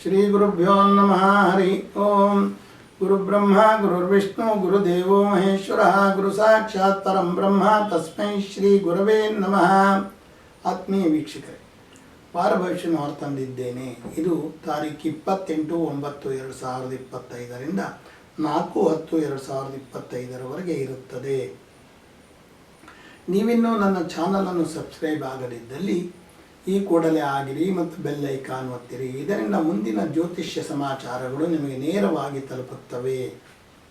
ಶ್ರೀ ಗುರುಭ್ಯೋ ನಮಃ ಹರಿ ಓಂ ಗುರುಬ್ರಹ್ಮ ಗುರುರ್ವಿಷ್ಣು ಗುರುದೇವೋ ಮಹೇಶ್ವರ ಗುರು ಸಾಕ್ಷಾತ್ ಪರಂ ಬ್ರಹ್ಮ ತಸ್ಮೈ ಶ್ರೀ ಗುರವೇ ನಮಃ ಆತ್ಮೀಯ ವೀಕ್ಷಕರೇ ಪಾರಭವಿಷ್ಯನ ಹೊರತಂದಿದ್ದೇನೆ ಇದು ತಾರೀಕು ಇಪ್ಪತ್ತೆಂಟು ಒಂಬತ್ತು ಎರಡು ಸಾವಿರದ ಇಪ್ಪತ್ತೈದರಿಂದ ನಾಲ್ಕು ಹತ್ತು ಎರಡು ಸಾವಿರದ ಇಪ್ಪತ್ತೈದರವರೆಗೆ ಇರುತ್ತದೆ. ನೀವಿನ್ನೂ ನನ್ನ ಚಾನಲನ್ನು ಸಬ್ಸ್ಕ್ರೈಬ್ ಆಗದಿದ್ದಲ್ಲಿ ಈ ಕೂಡಲೇ ಆಗಿರಿ ಮತ್ತು ಬೆಲ್ ಐಕಾನ್ ಒತ್ತಿರಿ ಇದರಿಂದ ಮುಂದಿನ ಜ್ಯೋತಿಷ್ಯ ಸಮಾಚಾರಗಳು ನಿಮಗೆ ನೇರವಾಗಿ ತಲುಪುತ್ತವೆ.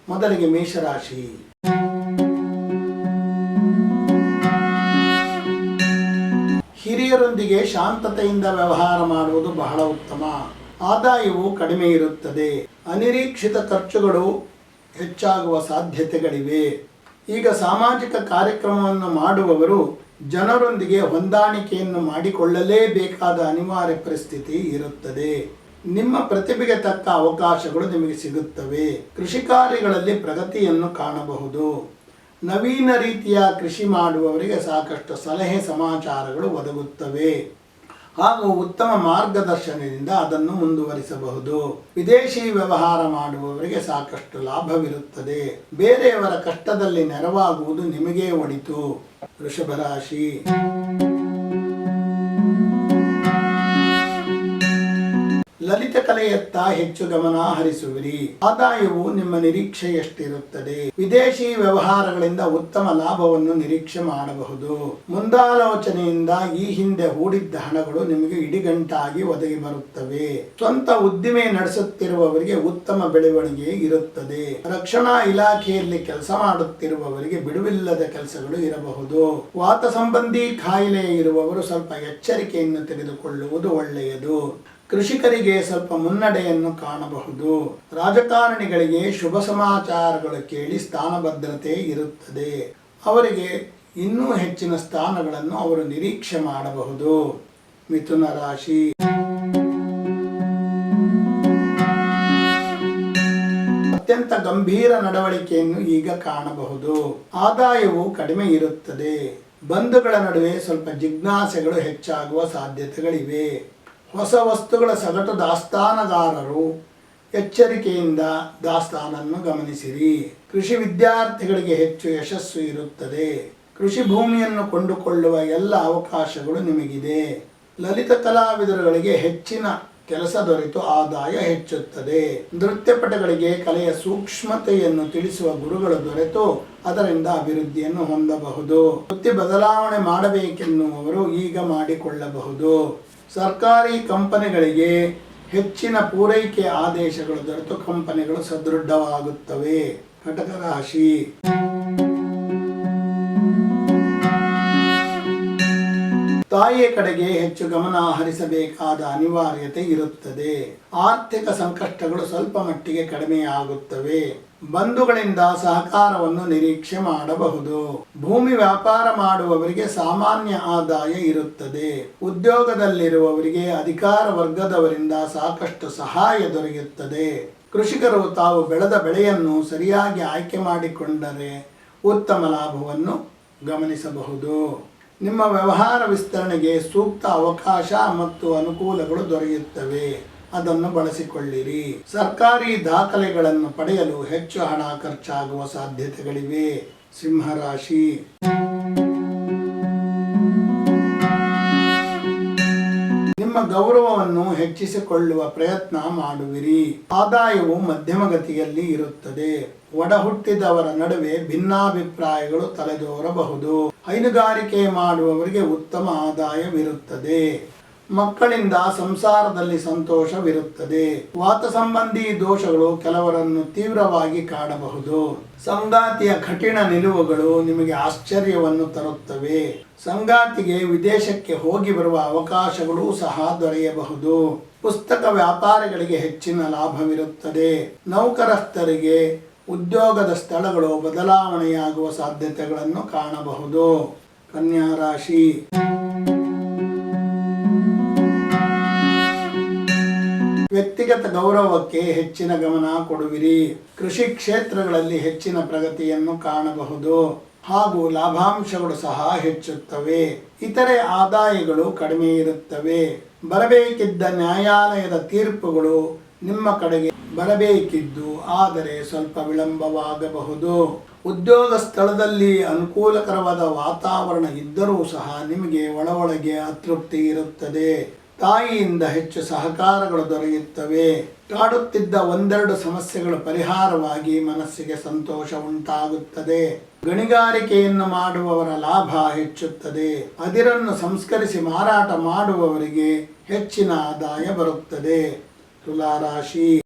ಮೊದಲಿಗೆ ಮೇಷರಾಶಿ. ಹಿರಿಯರೊಂದಿಗೆ ಶಾಂತತೆಯಿಂದ ವ್ಯವಹಾರ ಮಾಡುವುದು ಬಹಳ ಉತ್ತಮ. ಆದಾಯವು ಕಡಿಮೆ ಇರುತ್ತದೆ. ಅನಿರೀಕ್ಷಿತ ಖರ್ಚುಗಳು ಹೆಚ್ಚಾಗುವ ಸಾಧ್ಯತೆಗಳಿವೆ. ಈಗ ಸಾಮಾಜಿಕ ಕಾರ್ಯಕ್ರಮವನ್ನು ಮಾಡುವವರು ಜನರೊಂದಿಗೆ ಹೊಂದಾಣಿಕೆಯನ್ನು ಮಾಡಿಕೊಳ್ಳಲೇಬೇಕಾದ ಅನಿವಾರ್ಯ ಪರಿಸ್ಥಿತಿ ಇರುತ್ತದೆ. ನಿಮ್ಮ ಪ್ರತಿಭೆಗೆ ತಕ್ಕ ಅವಕಾಶಗಳು ನಿಮಗೆ ಸಿಗುತ್ತವೆ. ಕೃಷಿ ಕಾರ್ಯಗಳಲ್ಲಿ ಪ್ರಗತಿಯನ್ನು ಕಾಣಬಹುದು. ನವೀನ ರೀತಿಯ ಕೃಷಿ ಮಾಡುವವರಿಗೆ ಸಾಕಷ್ಟು ಸಲಹೆ ಸಮಾಚಾರಗಳು ಒದಗುತ್ತವೆ. ಹಾಗೂ ಉತ್ತಮ ಮಾರ್ಗದರ್ಶನದಿಂದ ಅದನ್ನು ಮುಂದುವರಿಸಬಹುದು. ವಿದೇಶಿ ವ್ಯವಹಾರ ಮಾಡುವವರಿಗೆ ಸಾಕಷ್ಟು ಲಾಭವಿರುತ್ತದೆ. ಬೇರೆಯವರ ಕಷ್ಟದಲ್ಲಿ ನೆರವಾಗುವುದು ನಿಮಗೇ ಒಳಿತು. ವೃಷಭ ರಾಶಿ. ಕಲೆಯತ್ತ ಹೆಚ್ಚು ಗಮನ ಹರಿಸುವಿರಿ. ಆದಾಯವು ನಿಮ್ಮ ನಿರೀಕ್ಷೆಯಷ್ಟಿರುತ್ತದೆ. ವಿದೇಶಿ ವ್ಯವಹಾರಗಳಿಂದ ಉತ್ತಮ ಲಾಭವನ್ನು ನಿರೀಕ್ಷೆ ಮಾಡಬಹುದು. ಮುಂದಾಲೋಚನೆಯಿಂದ ಈ ಹಿಂದೆ ಹೂಡಿದ್ದ ಹಣಗಳು ನಿಮಗೆ ಇಡಿಗಂಟಾಗಿ ಒದಗಿ ಬರುತ್ತವೆ. ಸ್ವಂತ ಉದ್ದಿಮೆ ನಡೆಸುತ್ತಿರುವವರಿಗೆ ಉತ್ತಮ ಬೆಳವಣಿಗೆ ಇರುತ್ತದೆ. ರಕ್ಷಣಾ ಇಲಾಖೆಯಲ್ಲಿ ಕೆಲಸ ಮಾಡುತ್ತಿರುವವರಿಗೆ ಬಿಡುವಿಲ್ಲದ ಕೆಲಸಗಳು ಇರಬಹುದು. ವಾತ ಸಂಬಂಧಿ ಕಾಯಿಲೆ ಇರುವವರು ಸ್ವಲ್ಪ ಎಚ್ಚರಿಕೆಯನ್ನು ತೆಗೆದುಕೊಳ್ಳುವುದು ಒಳ್ಳೆಯದು. ಕೃಷಿಕರಿಗೆ ಸ್ವಲ್ಪ ಮುನ್ನಡೆಯನ್ನು ಕಾಣಬಹುದು. ರಾಜಕಾರಣಿಗಳಿಗೆ ಶುಭ ಸಮಾಚಾರಗಳು ಕೇಳಿ ಸ್ಥಾನ ಭದ್ರತೆ ಇರುತ್ತದೆ. ಅವರಿಗೆ ಇನ್ನೂ ಹೆಚ್ಚಿನ ಸ್ಥಾನಗಳನ್ನು ಅವರು ನಿರೀಕ್ಷೆ ಮಾಡಬಹುದು. ಮಿಥುನ ರಾಶಿ. ಅತ್ಯಂತ ಗಂಭೀರ ನಡವಳಿಕೆಯನ್ನು ಈಗ ಕಾಣಬಹುದು. ಆದಾಯವು ಕಡಿಮೆ ಇರುತ್ತದೆ. ಬಂಧುಗಳ ನಡುವೆ ಸ್ವಲ್ಪ ಜಿಜ್ಞಾಸೆಗಳು ಹೆಚ್ಚಾಗುವ ಸಾಧ್ಯತೆಗಳಿವೆ. ಹೊಸ ವಸ್ತುಗಳ ಸಗಟು ದಾಸ್ತಾನಗಾರರು ಎಚ್ಚರಿಕೆಯಿಂದ ದಾಸ್ತಾನನ್ನು ಗಮನಿಸಿರಿ. ಕೃಷಿ ವಿದ್ಯಾರ್ಥಿಗಳಿಗೆ ಹೆಚ್ಚು ಯಶಸ್ಸು ಇರುತ್ತದೆ. ಕೃಷಿ ಭೂಮಿಯನ್ನು ಕೊಂಡುಕೊಳ್ಳುವ ಎಲ್ಲ ಅವಕಾಶಗಳು ನಿಮಗಿದೆ. ಲಲಿತ ಕಲಾವಿದರುಗಳಿಗೆ ಹೆಚ್ಚಿನ ಕೆಲಸ ದೊರೆತು ಆದಾಯ ಹೆಚ್ಚುತ್ತದೆ. ನೃತ್ಯಪಟಗಳಿಗೆ ಕಲೆಯ ಸೂಕ್ಷ್ಮತೆಯನ್ನು ತಿಳಿಸುವ ಗುರುಗಳು ದೊರೆತು ಅದರಿಂದ ಅಭಿವೃದ್ಧಿಯನ್ನು ಹೊಂದಬಹುದು. ವೃತ್ತಿ ಬದಲಾವಣೆ ಮಾಡಬೇಕೆನ್ನುವವರು ಈಗ ಮಾಡಿಕೊಳ್ಳಬಹುದು. ಸರ್ಕಾರಿ ಕಂಪನಿಗಳಿಗೆ ಹೆಚ್ಚಿನ ಪೂರೈಕೆ ಆದೇಶಗಳು ದೊರೆತು ಕಂಪನಿಗಳು ಸದೃಢವಾಗುತ್ತವೆ. ಕಟಕ ರಾಶಿ. ತಾಯಿಯ ಕಡೆಗೆ ಹೆಚ್ಚು ಗಮನ ಹರಿಸಬೇಕಾದ ಅನಿವಾರ್ಯತೆ ಇರುತ್ತದೆ. ಆರ್ಥಿಕ ಸಂಕಷ್ಟಗಳು ಸ್ವಲ್ಪ ಮಟ್ಟಿಗೆ ಕಡಿಮೆಯಾಗುತ್ತವೆ. ಬಂಧುಗಳಿಂದ ಸಹಕಾರವನ್ನು ನಿರೀಕ್ಷೆ ಮಾಡಬಹುದು. ಭೂಮಿ ವ್ಯಾಪಾರ ಮಾಡುವವರಿಗೆ ಸಾಮಾನ್ಯ ಆದಾಯ ಇರುತ್ತದೆ. ಉದ್ಯೋಗದಲ್ಲಿರುವವರಿಗೆ ಅಧಿಕಾರ ವರ್ಗದವರಿಂದ ಸಾಕಷ್ಟು ಸಹಾಯ ದೊರೆಯುತ್ತದೆ. ಕೃಷಿಕರು ತಾವು ಬೆಳೆದ ಬೆಳೆಯನ್ನು ಸರಿಯಾಗಿ ಆಯ್ಕೆ ಮಾಡಿಕೊಂಡರೆ ಉತ್ತಮ ಲಾಭವನ್ನು ಗಮನಿಸಬಹುದು. ನಿಮ್ಮ ವ್ಯವಹಾರ ವಿಸ್ತರಣೆಗೆ ಸೂಕ್ತ ಅವಕಾಶ ಮತ್ತು ಅನುಕೂಲಗಳು ದೊರೆಯುತ್ತವೆ. ಅದನ್ನು ಬಳಸಿಕೊಳ್ಳಿರಿ. ಸರ್ಕಾರಿ ದಾಖಲೆಗಳನ್ನು ಪಡೆಯಲು ಹೆಚ್ಚು ಹಣ ಖರ್ಚಾಗುವ ಸಾಧ್ಯತೆಗಳಿವೆ. ಸಿಂಹರಾಶಿ. ನಿಮ್ಮ ಗೌರವವನ್ನು ಹೆಚ್ಚಿಸಿಕೊಳ್ಳುವ ಪ್ರಯತ್ನ ಮಾಡುವಿರಿ. ಆದಾಯವು ಮಧ್ಯಮ ಗತಿಯಲ್ಲಿ ಇರುತ್ತದೆ. ಒಡಹುಟ್ಟಿದವರ ನಡುವೆ ಭಿನ್ನಾಭಿಪ್ರಾಯಗಳು ತಲೆದೋರಬಹುದು. ಹೈನುಗಾರಿಕೆ ಮಾಡುವವರಿಗೆ ಉತ್ತಮ ಆದಾಯವಿರುತ್ತದೆ. ಮಕ್ಕಳಿಂದ ಸಂಸಾರದಲ್ಲಿ ಸಂತೋಷವಿರುತ್ತದೆ. ವಾತ ಸಂಬಂಧಿ ದೋಷಗಳು ಕೆಲವರನ್ನು ತೀವ್ರವಾಗಿ ಕಾಡಬಹುದು. ಸಂಗಾತಿಯ ಕಠಿಣ ನಿಲುವುಗಳು ನಿಮಗೆ ಆಶ್ಚರ್ಯವನ್ನು ತರುತ್ತವೆ. ಸಂಗಾತಿಗೆ ವಿದೇಶಕ್ಕೆ ಹೋಗಿ ಬರುವ ಅವಕಾಶಗಳು ಸಹ ದೊರೆಯಬಹುದು. ಪುಸ್ತಕ ವ್ಯಾಪಾರಿಗಳಿಗೆ ಹೆಚ್ಚಿನ ಲಾಭವಿರುತ್ತದೆ. ನೌಕರಸ್ಥರಿಗೆ ಉದ್ಯೋಗದ ಸ್ಥಳಗಳು ಬದಲಾವಣೆಯಾಗುವ ಸಾಧ್ಯತೆಗಳನ್ನು ಕಾಣಬಹುದು. ಕನ್ಯಾ ರಾಶಿ. ವ್ಯಕ್ತಿಗತ ಗೌರವಕ್ಕೆ ಹೆಚ್ಚಿನ ಗಮನ ಕೊಡುವಿರಿ. ಕೃಷಿ ಕ್ಷೇತ್ರಗಳಲ್ಲಿ ಹೆಚ್ಚಿನ ಪ್ರಗತಿಯನ್ನು ಕಾಣಬಹುದು. ಹಾಗೂ ಲಾಭಾಂಶಗಳು ಸಹ ಹೆಚ್ಚುತ್ತವೆ. ಇತರೆ ಆದಾಯಗಳು ಕಡಿಮೆ ಇರುತ್ತವೆ. ಬರಬೇಕಿದ್ದ ನ್ಯಾಯಾಲಯದ ತೀರ್ಪುಗಳು ನಿಮ್ಮ ಕಡೆಗೆ ಬರಬೇಕಿದ್ದು ಆದರೆ ಸ್ವಲ್ಪ ವಿಳಂಬವಾಗಬಹುದು. ಉದ್ಯೋಗ ಸ್ಥಳದಲ್ಲಿ ಅನುಕೂಲಕರವಾದ ವಾತಾವರಣ ಇದ್ದರೂ ಸಹ ನಿಮಗೆ ಒಳ ಒಳಗೆ ಅತೃಪ್ತಿ ಇರುತ್ತದೆ. ತಾಯಿಯಿಂದ ಹೆಚ್ಚು ಸಹಕಾರಗಳು ದೊರೆಯುತ್ತವೆ. ಕಾಡುತ್ತಿದ್ದ ಒಂದೆರಡು ಸಮಸ್ಯೆಗಳು ಪರಿಹಾರವಾಗಿ ಮನಸ್ಸಿಗೆ ಸಂತೋಷ ಉಂಟಾಗುತ್ತದೆ. ಗಣಿಗಾರಿಕೆಯನ್ನು ಮಾಡುವವರ ಲಾಭ ಹೆಚ್ಚುತ್ತದೆ. ಅದಿರನ್ನು ಸಂಸ್ಕರಿಸಿ ಮಾರಾಟ ಮಾಡುವವರಿಗೆ ಹೆಚ್ಚಿನ ಆದಾಯ ಬರುತ್ತದೆ. ತುಲಾರಾಶಿ.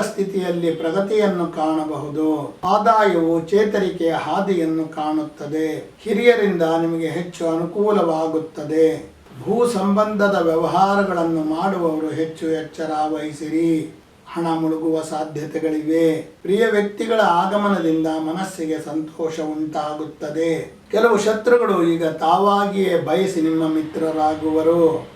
ಸ್ಥಿತಿಯಲ್ಲಿ ಪ್ರಗತಿಯನ್ನು ಕಾಣಬಹುದು. ಆದಾಯವು ಚೇತರಿಕೆಯ ಹಾದಿಯನ್ನು ಕಾಣುತ್ತದೆ. ಹಿರಿಯರಿಂದ ನಿಮಗೆ ಹೆಚ್ಚು ಅನುಕೂಲವಾಗುತ್ತದೆ. ಭೂ ಸಂಬಂಧದ ವ್ಯವಹಾರಗಳನ್ನು ಮಾಡುವವರು ಹೆಚ್ಚು ಎಚ್ಚರ ವಹಿಸಿರಿ. ಹಣ ಮುಳುಗುವ ಸಾಧ್ಯತೆಗಳಿವೆ. ಪ್ರಿಯ ವ್ಯಕ್ತಿಗಳ ಆಗಮನದಿಂದ ಮನಸ್ಸಿಗೆ ಸಂತೋಷ ಉಂಟಾಗುತ್ತದೆ. ಕೆಲವು ಶತ್ರುಗಳು ಈಗ ತಾವಾಗಿಯೇ ಬಯಸಿ ನಿಮ್ಮ ಮಿತ್ರರಾಗುವರು.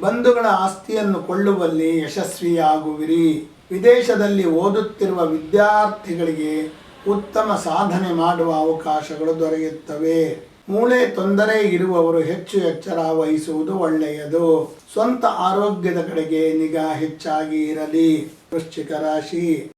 ಬಂಧುಗಳ ಆಸ್ತಿಯನ್ನು ಕೊಳ್ಳುವಲ್ಲಿ ಯಶಸ್ವಿಯಾಗುವಿರಿ. ವಿದೇಶದಲ್ಲಿ ಓದುತ್ತಿರುವ ವಿದ್ಯಾರ್ಥಿಗಳಿಗೆ ಉತ್ತಮ ಸಾಧನೆ ಮಾಡುವ ಅವಕಾಶಗಳು ದೊರೆಯುತ್ತವೆ. ಮೂಳೆ ತೊಂದರೆ ಇರುವವರು ಹೆಚ್ಚು ಎಚ್ಚರ ವಹಿಸುವುದು ಒಳ್ಳೆಯದು. ಸ್ವಂತ ಆರೋಗ್ಯದ ಕಡೆಗೆ ನಿಗಾ ಹೆಚ್ಚಾಗಿ ಇರಲಿ. ವೃಶ್ಚಿಕ ರಾಶಿ.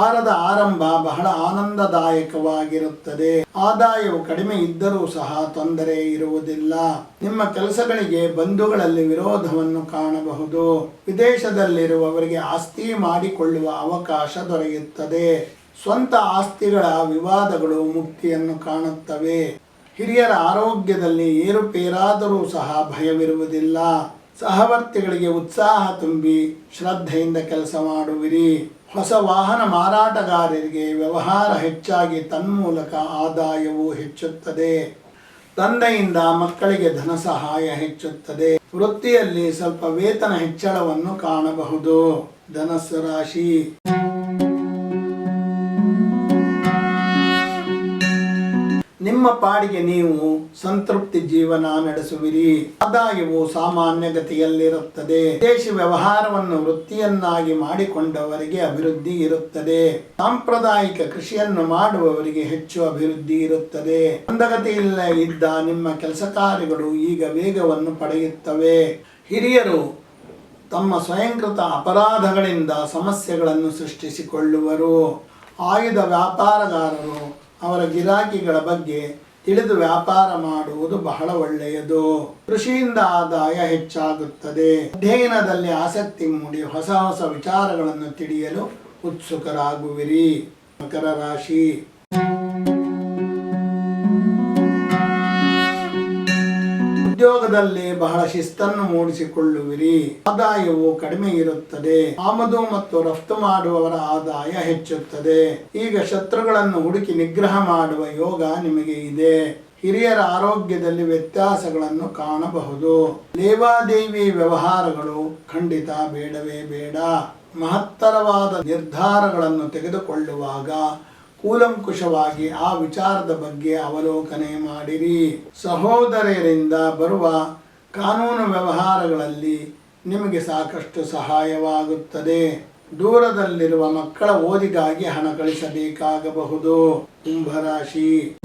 ವಾರದ ಆರಂಭ ಬಹಳ ಆನಂದದಾಯಕವಾಗಿರುತ್ತದೆ. ಆದಾಯವು ಕಡಿಮೆ ಇದ್ದರೂ ಸಹ ತೊಂದರೆ ಇರುವುದಿಲ್ಲ. ನಿಮ್ಮ ಕೆಲಸಗಳಿಗೆ ಬಂಧುಗಳಲ್ಲಿ ವಿರೋಧವನ್ನು ಕಾಣಬಹುದು. ವಿದೇಶದಲ್ಲಿರುವವರಿಗೆ ಆಸ್ತಿ ಮಾಡಿಕೊಳ್ಳುವ ಅವಕಾಶ ದೊರೆಯುತ್ತದೆ. ಸ್ವಂತ ಆಸ್ತಿಗಳ ವಿವಾದಗಳು ಮುಕ್ತಿಯನ್ನು ಕಾಣುತ್ತವೆ. ಹಿರಿಯರ ಆರೋಗ್ಯದಲ್ಲಿ ಏರುಪೇರಾದರೂ ಸಹ ಭಯವಿರುವುದಿಲ್ಲ. ಸಹವರ್ತಿಗಳಿಗೆ ಉತ್ಸಾಹ ತುಂಬಿ ಶ್ರದ್ಧೆಯಿಂದ ಕೆಲಸ ಮಾಡುವಿರಿ. ಹೊಸ ವಾಹನ ಮಾರಾಟಗಾರರಿಗೆ ವ್ಯವಹಾರ ಹೆಚ್ಚಾಗಿ ತನ್ಮೂಲಕ ಆದಾಯವು ಹೆಚ್ಚುತ್ತದೆ. ತಂದೆಯಿಂದ ಮಕ್ಕಳಿಗೆ ಧನ ಸಹಾಯ ಹೆಚ್ಚುತ್ತದೆ. ವೃತ್ತಿಯಲ್ಲಿ ಸ್ವಲ್ಪ ವೇತನ ಹೆಚ್ಚಳವನ್ನು ಕಾಣಬಹುದು. ಧನಸ್ಸು ರಾಶಿ. ನಿಮ್ಮ ಪಾಡಿಗೆ ನೀವು ಸಂತೃಪ್ತಿ ಜೀವನ ನಡೆಸುವಿರಿ. ಆದಾಯವು ಸಾಮಾನ್ಯ ಗತಿಯಲ್ಲಿರುತ್ತದೆ. ವಿದೇಶಿ ವ್ಯವಹಾರವನ್ನು ವೃತ್ತಿಯನ್ನಾಗಿ ಮಾಡಿಕೊಂಡವರಿಗೆ ಅಭಿವೃದ್ಧಿ ಇರುತ್ತದೆ. ಸಾಂಪ್ರದಾಯಿಕ ಕೃಷಿಯನ್ನು ಮಾಡುವವರಿಗೆ ಹೆಚ್ಚು ಅಭಿವೃದ್ಧಿ ಇರುತ್ತದೆ. ಮಂದಗತಿಯಿಲ್ಲ ಇದ್ದ ನಿಮ್ಮ ಕೆಲಸ ಕಾರ್ಯಗಳು ಈಗ ವೇಗವನ್ನು ಪಡೆಯುತ್ತವೆ. ಹಿರಿಯರು ತಮ್ಮ ಸ್ವಯಂಕೃತ ಅಪರಾಧಗಳಿಂದ ಸಮಸ್ಯೆಗಳನ್ನು ಸೃಷ್ಟಿಸಿಕೊಳ್ಳುವರು. ಆಯುಧ ವ್ಯಾಪಾರಗಾರರು ಅವರ ಗಿರಾಕಿಗಳ ಬಗ್ಗೆ ತಿಳಿದು ವ್ಯಾಪಾರ ಮಾಡುವುದು ಬಹಳ ಒಳ್ಳೆಯದು. ಕೃಷಿಯಿಂದ ಆದಾಯ ಹೆಚ್ಚಾಗುತ್ತದೆ. ಅಧ್ಯಯನದಲ್ಲಿ ಆಸಕ್ತಿ ಮೂಡಿ ಹೊಸ ಹೊಸ ವಿಚಾರಗಳನ್ನು ತಿಳಿಯಲು ಉತ್ಸುಕರಾಗುವಿರಿ. ಮಕರ ರಾಶಿ. ಉದ್ಯೋಗದಲ್ಲಿ ಬಹಳ ಶಿಸ್ತನ್ನು ಮೂಡಿಸಿಕೊಳ್ಳುವಿರಿ. ಆದಾಯವು ಕಡಿಮೆ ಇರುತ್ತದೆ. ಆಮದು ಮತ್ತು ರಫ್ತು ಮಾಡುವವರ ಆದಾಯ ಹೆಚ್ಚುತ್ತದೆ. ಈಗ ಶತ್ರುಗಳನ್ನು ಹುಡುಕಿ ನಿಗ್ರಹ ಮಾಡುವ ಯೋಗ ನಿಮಗೆ ಇದೆ. ಹಿರಿಯರ ಆರೋಗ್ಯದಲ್ಲಿ ವ್ಯತ್ಯಾಸಗಳನ್ನು ಕಾಣಬಹುದು. ಲೇವಾದೇವಿ ವ್ಯವಹಾರಗಳು ಖಂಡಿತ ಬೇಡವೇ ಬೇಡ. ಮಹತ್ತರವಾದ ನಿರ್ಧಾರಗಳನ್ನು ತೆಗೆದುಕೊಳ್ಳುವಾಗ ಕೂಲಂಕುಷವಾಗಿ ಆ ವಿಚಾರದ ಬಗ್ಗೆ ಅವಲೋಕನೆ ಮಾಡಿರಿ. ಸಹೋದರರಿಂದ ಬರುವ ಕಾನೂನು ವ್ಯವಹಾರಗಳಲ್ಲಿ ನಿಮಗೆ ಸಾಕಷ್ಟು ಸಹಾಯವಾಗುತ್ತದೆ. ದೂರದಲ್ಲಿರುವ ಮಕ್ಕಳ ಓದಿಗಾಗಿ ಹಣ ಕಳಿಸಬೇಕಾಗಬಹುದು. ಕುಂಭರಾಶಿ.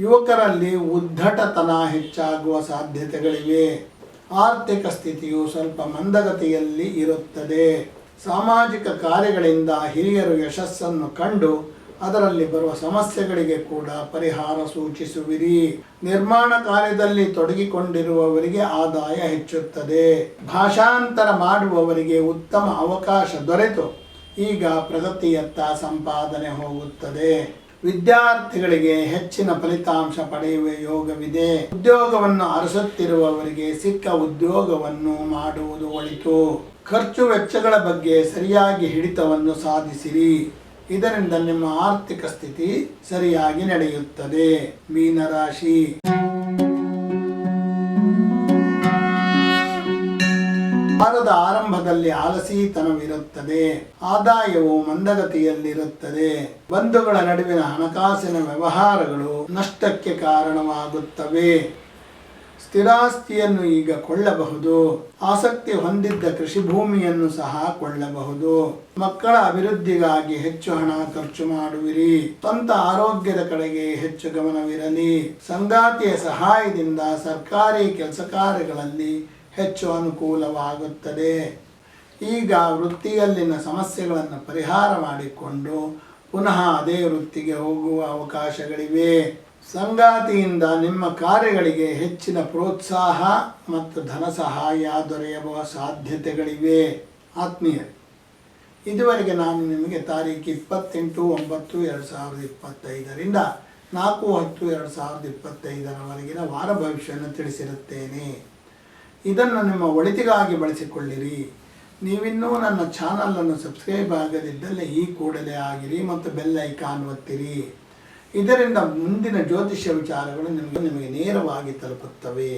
ಯುವಕರಲ್ಲಿ ಉದ್ದಟತನ ಹೆಚ್ಚಾಗುವ ಸಾಧ್ಯತೆಗಳಿವೆ. ಆರ್ಥಿಕ ಸ್ಥಿತಿಯು ಸ್ವಲ್ಪ ಮಂದಗತಿಯಲ್ಲಿ ಇರುತ್ತದೆ. ಸಾಮಾಜಿಕ ಕಾರ್ಯಗಳಿಂದ ಹಿರಿಯರು ಯಶಸ್ಸನ್ನು ಕಂಡು ಅದರಲ್ಲಿ ಬರುವ ಸಮಸ್ಯೆಗಳಿಗೆ ಕೂಡ ಪರಿಹಾರ ಸೂಚಿಸುವಿರಿ. ನಿರ್ಮಾಣ ಕಾರ್ಯದಲ್ಲಿ ತೊಡಗಿಕೊಂಡಿರುವವರಿಗೆ ಆದಾಯ ಹೆಚ್ಚುತ್ತದೆ. ಭಾಷಾಂತರ ಮಾಡುವವರಿಗೆ ಉತ್ತಮ ಅವಕಾಶ ದೊರೆತು. ಈಗ ಪ್ರಗತಿಯತ್ತ ಸಂಪಾದನೆ ಹೋಗುತ್ತದೆ. ವಿದ್ಯಾರ್ಥಿಗಳಿಗೆ ಹೆಚ್ಚಿನ ಫಲಿತಾಂಶ ಪಡೆಯುವ ಯೋಗವಿದೆ. ಉದ್ಯೋಗವನ್ನು ಅರಸುತ್ತಿರುವವರಿಗೆ ಸಿಕ್ಕ ಉದ್ಯೋಗವನ್ನು ಮಾಡುವುದು ಒಳಿತು. ಖರ್ಚು ವೆಚ್ಚಗಳ ಬಗ್ಗೆ ಸರಿಯಾಗಿ ಹಿಡಿತವನ್ನು ಸಾಧಿಸಿರಿ. ಇದರಿಂದ ನಿಮ್ಮ ಆರ್ಥಿಕ ಸ್ಥಿತಿ ಸರಿಯಾಗಿ ನಡೆಯುತ್ತದೆ. ಮೀನರಾಶಿ. ವಾರದ ಆರಂಭದಲ್ಲಿ ಆಲಸಿತನವಿರುತ್ತದೆ, ಆದಾಯವು ಮಂದಗತಿಯಲ್ಲಿರುತ್ತದೆ. ಬಂಧುಗಳ ನಡುವಿನ ಹಣಕಾಸಿನ ವ್ಯವಹಾರಗಳು ನಷ್ಟಕ್ಕೆ ಕಾರಣವಾಗುತ್ತವೆ. ಸ್ಥಿರಾಸ್ತಿಯನ್ನು ಈಗ ಕೊಳ್ಳಬಹುದು, ಆಸಕ್ತಿ ಹೊಂದಿದ್ದ ಕೃಷಿ ಭೂಮಿಯನ್ನು ಸಹ ಕೊಳ್ಳಬಹುದು. ಮಕ್ಕಳ ಅಭಿವೃದ್ಧಿಗಾಗಿ ಹೆಚ್ಚು ಹಣ ಖರ್ಚು ಮಾಡುವಿರಿ, ಸ್ವಂತ ಆರೋಗ್ಯದ ಕಡೆಗೆ ಹೆಚ್ಚು ಗಮನವಿರಲಿ. ಸಂಗಾತಿಯ ಸಹಾಯದಿಂದ ಸರ್ಕಾರಿ ಕೆಲಸ ಕಾರ್ಯಗಳಲ್ಲಿ ಹೆಚ್ಚು ಅನುಕೂಲವಾಗುತ್ತದೆ. ಈಗ ವೃತ್ತಿಯಲ್ಲಿನ ಸಮಸ್ಯೆಗಳನ್ನು ಪರಿಹಾರ ಮಾಡಿಕೊಂಡು ಪುನಃ ಅದೇ ವೃತ್ತಿಗೆ ಹೋಗುವ ಅವಕಾಶಗಳಿವೆ. ಸಂಗಾತಿಯಿಂದ ನಿಮ್ಮ ಕಾರ್ಯಗಳಿಗೆ ಹೆಚ್ಚಿನ ಪ್ರೋತ್ಸಾಹ ಮತ್ತು ಧನ ಸಹಾಯ ದೊರೆಯುವ ಸಾಧ್ಯತೆಗಳಿವೆ. ಆತ್ಮೀಯರು ಇದುವರೆಗೆ ನಾನು ನಿಮಗೆ ತಾರೀಕು ಇಪ್ಪತ್ತೆಂಟು, ಒಂಬತ್ತು, ಎರಡು ಸಾವಿರದ ಇಪ್ಪತ್ತೈದರಿಂದ ನಾಲ್ಕು, ಹತ್ತು, ಎರಡು ಸಾವಿರದ ಇಪ್ಪತ್ತೈದರವರೆಗಿನ ವಾರ ಭವಿಷ್ಯವನ್ನು ತಿಳಿಸಿರುತ್ತೇನೆ. ಇದನ್ನು ನಿಮ್ಮ ಒಳಿತಿಗಾಗಿ ಬಳಸಿಕೊಳ್ಳಿರಿ. ನೀವಿನ್ನೂ ನನ್ನ ಚಾನಲನ್ನು ಸಬ್ಸ್ಕ್ರೈಬ್ ಆಗದಿದ್ದಲ್ಲಿ ಈ ಕೂಡಲೇ ಆಗಿರಿ ಮತ್ತು ಬೆಲ್ ಐಕಾನ್ ಒತ್ತಿರಿ. ಇದರಿಂದ ಮುಂದಿನ ಜ್ಯೋತಿಷ್ಯ ವಿಚಾರಗಳು ನಿಮಗೆ ನಿಮಗೆ ನೇರವಾಗಿ ತಲುಪುತ್ತವೆ.